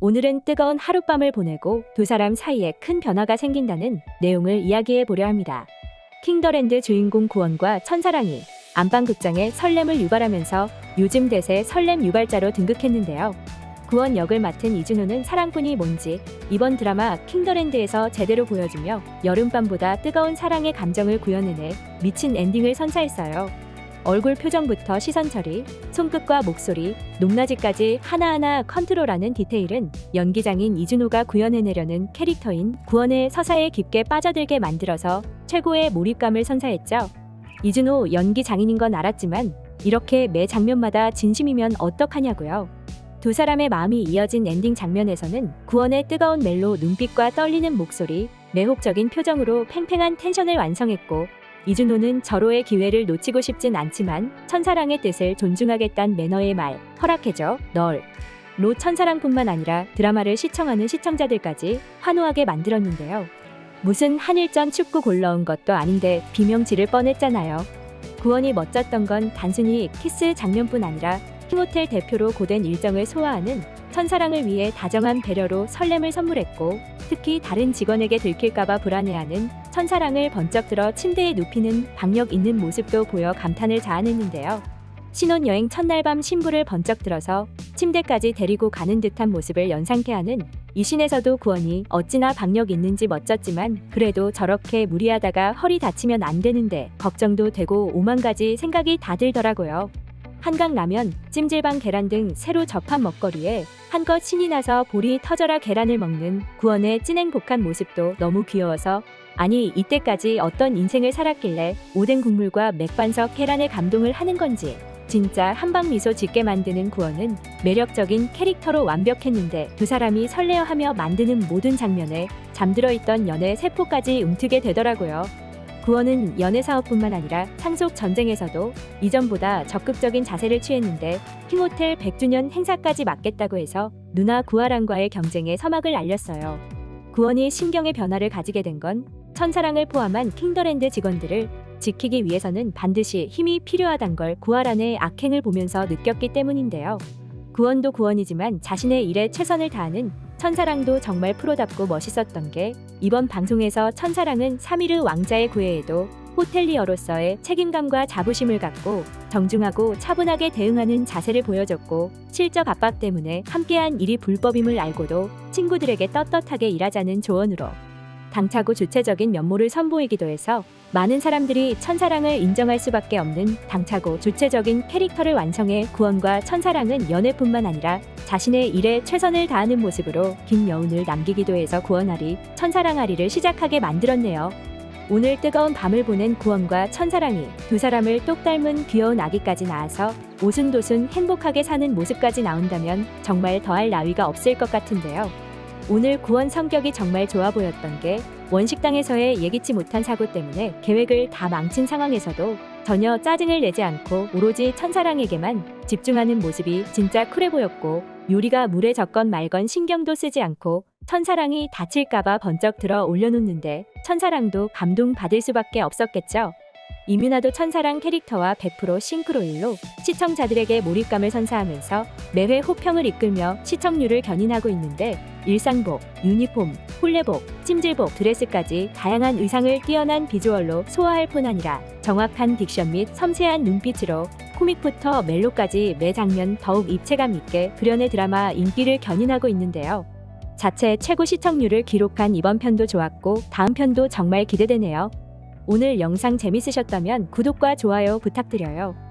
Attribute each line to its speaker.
Speaker 1: 오늘은 뜨거운 하룻밤을 보내고 두 사람 사이에 큰 변화가 생긴다는 내용을 이야기해 보려 합니다. 킹더랜드 주인공 구원과 천사랑이 안방극장에 설렘을 유발하면서 요즘 대세 설렘 유발자로 등극했는데요. 구원 역을 맡은 이준호는 사랑꾼이 뭔지 이번 드라마 킹더랜드에서 제대로 보여주며 여름밤보다 뜨거운 사랑의 감정을 구현해내 미친 엔딩을 선사했어요. 얼굴 표정부터 시선 처리, 손끝과 목소리, 높낮이까지 하나하나 컨트롤하는 디테일은 연기장인 이준호가 구현해내려는 캐릭터인 구원의 서사에 깊게 빠져들게 만들어서 최고의 몰입감을 선사했죠. 이준호 연기 장인인 건 알았지만 이렇게 매 장면마다 진심이면 어떡하냐고요. 두 사람의 마음이 이어진 엔딩 장면에서는 구원의 뜨거운 멜로 눈빛과 떨리는 목소리, 매혹적인 표정으로 팽팽한 텐션을 완성했고 이준호는 절호의 기회를 놓치고 싶진 않지만 천사랑의 뜻을 존중하겠다는 매너의 말 허락해줘 널. 로 천사랑뿐만 아니라 드라마를 시청하는 시청자들까지 환호하게 만들었는데요. 무슨 한일전 축구 골 넣은 것도 아닌데 비명 지를 뻔했잖아요. 구원이 멋졌던 건 단순히 키스 장면뿐 아니라 킹호텔 대표로 고된 일정을 소화하는 천사랑을 위해 다정한 배려로 설렘을 선물했고 특히 다른 직원에게 들킬까봐 불안해하는 천사랑을 번쩍 들어 침대에 눕히는 박력 있는 모습도 보여 감탄을 자아냈는데요. 신혼여행 첫날 밤 신부를 번쩍 들어서 침대까지 데리고 가는 듯한 모습을 연상케 하는 이 신에서도 구원이 어찌나 박력 있는지 멋졌지만 그래도 저렇게 무리하다가 허리 다치면 안 되는데 걱정도 되고 오만 가지 생각이 다 들더라고요. 한강 라면, 찜질방 계란 등 새로 접한 먹거리에 한껏 신이 나서 볼이 터져라 계란을 먹는 구원의 찐행복한 모습도 너무 귀여워서 아니 이때까지 어떤 인생을 살았길래 오뎅 국물과 맥반석 계란에 감동을 하는 건지 진짜 한방 미소 짓게 만드는 구원은 매력적인 캐릭터로 완벽했는데 두 사람이 설레어하며 만드는 모든 장면에 잠들어 있던 연애 세포까지 움트게 되더라고요. 구원은 연애 사업뿐만 아니라 상속 전쟁에서도 이전보다 적극적인 자세를 취했는데 킹호텔 100주년 행사까지 맡겠다고 해서 누나 구아랑과의 경쟁에 서막을 알렸어요. 구원이 신경의 변화를 가지게 된 건 천사랑을 포함한 킹더랜드 직원들을 지키기 위해서는 반드시 힘이 필요하단 걸 구아란의 악행을 보면서 느꼈기 때문인데요. 구원도 구원이지만 자신의 일에 최선을 다하는 천사랑도 정말 프로답고 멋있었던 게 이번 방송에서 천사랑은 사미르 왕자의 구애에도 호텔리어로서의 책임감과 자부심을 갖고 정중하고 차분하게 대응하는 자세를 보여줬고 실적 압박 때문에 함께한 일이 불법임을 알고도 친구들에게 떳떳하게 일하자는 조언으로 당차고 주체적인 면모를 선보이기도 해서 많은 사람들이 천사랑을 인정할 수밖에 없는 당차고 주체적인 캐릭터를 완성해 구원과 천사랑은 연애뿐만 아니라 자신의 일에 최선을 다하는 모습으로 긴 여운을 남기기도 해서 구원아리, 천사랑아리를 시작하게 만들었네요. 오늘 뜨거운 밤을 보낸 구원과 천사랑이 두 사람을 똑 닮은 귀여운 아기까지 낳아서 오순도순 행복하게 사는 모습까지 나온다면 정말 더할 나위가 없을 것 같은데요. 오늘 구원 성격이 정말 좋아 보였던 게 원식당에서의 예기치 못한 사고 때문에 계획을 다 망친 상황에서도 전혀 짜증을 내지 않고 오로지 천사랑에게만 집중하는 모습이 진짜 쿨해 보였고 요리가 물에 젖건 말건 신경도 쓰지 않고 천사랑이 다칠까봐 번쩍 들어 올려놓는데 천사랑도 감동받을 수밖에 없었겠죠. 이민아도 천사랑 캐릭터와 100% 싱크로율로 시청자들에게 몰입감을 선사하면서 매회 호평을 이끌며 시청률을 견인하고 있는데 일상복, 유니폼, 홀레복, 찜질복, 드레스까지 다양한 의상을 뛰어난 비주얼로 소화할 뿐 아니라 정확한 딕션 및 섬세한 눈빛으로 코믹부터 멜로까지 매 장면 더욱 입체감 있게 그려내 드라마 인기를 견인하고 있는데요. 자체 최고 시청률을 기록한 이번 편도 좋았고 다음 편도 정말 기대되네요. 오늘 영상 재밌으셨다면 구독과 좋아요 부탁드려요.